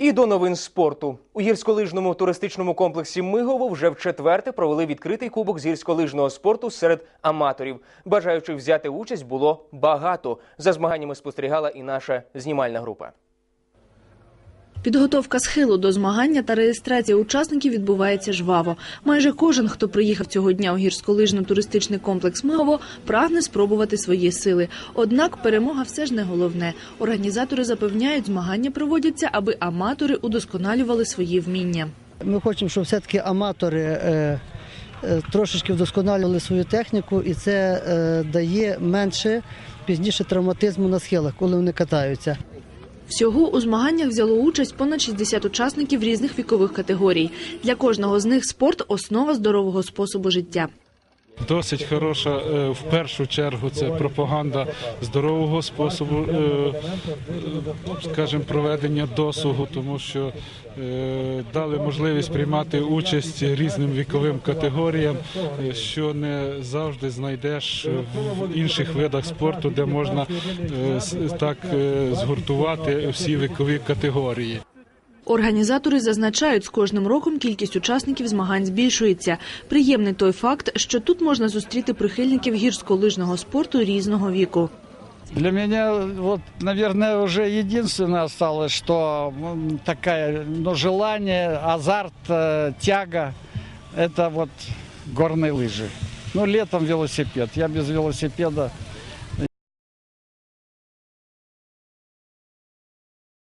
І до новин спорту у гірськолижному туристичному комплексі Мигово вже в четверте провели відкритий кубок з гірськолижного спорту серед аматорів. Бажаючих взяти участь було багато. За змаганнями спостерігала і наша знімальна група. Підготовка схилу до змагання та реєстрація учасників відбувається жваво. Майже кожен, хто приїхав цього дня у гірськолижно-туристичний комплекс Мигово, прагне спробувати свої сили. Однак перемога все ж не головне. Організатори запевняють, змагання проводяться, аби аматори удосконалювали свої вміння. Ми хочемо, щоб все-таки аматори е, е, трошечки вдосконалювали свою техніку, і це е, дає менше пізніше травматизму на схилах, коли вони катаються. Всього у змаганнях взяло участь понад 60 учасників різних вікових категорій. Для кожного з них спорт основа здорового способу життя. Досить хороша е, в першу чергу це пропаганда здорового способу, е, е, скажімо, проведення досугу, тому що дали можливість приймати участь різним віковим категоріям, що не завжди знайдеш в інших видах спорту, де можна так згуртувати всі вікові категорії. Організатори зазначають, з кожним роком кількість учасників змагань збільшується. Приємний той факт, що тут можна зустріти прихильників гірськолижного спорту різного віку. Для меня, вот, наверное, уже единственное осталось, что м, такая, ну, желание, азарт, э, тяга, это вот горные лыжи. Ну, летом велосипед. Я без велосипеда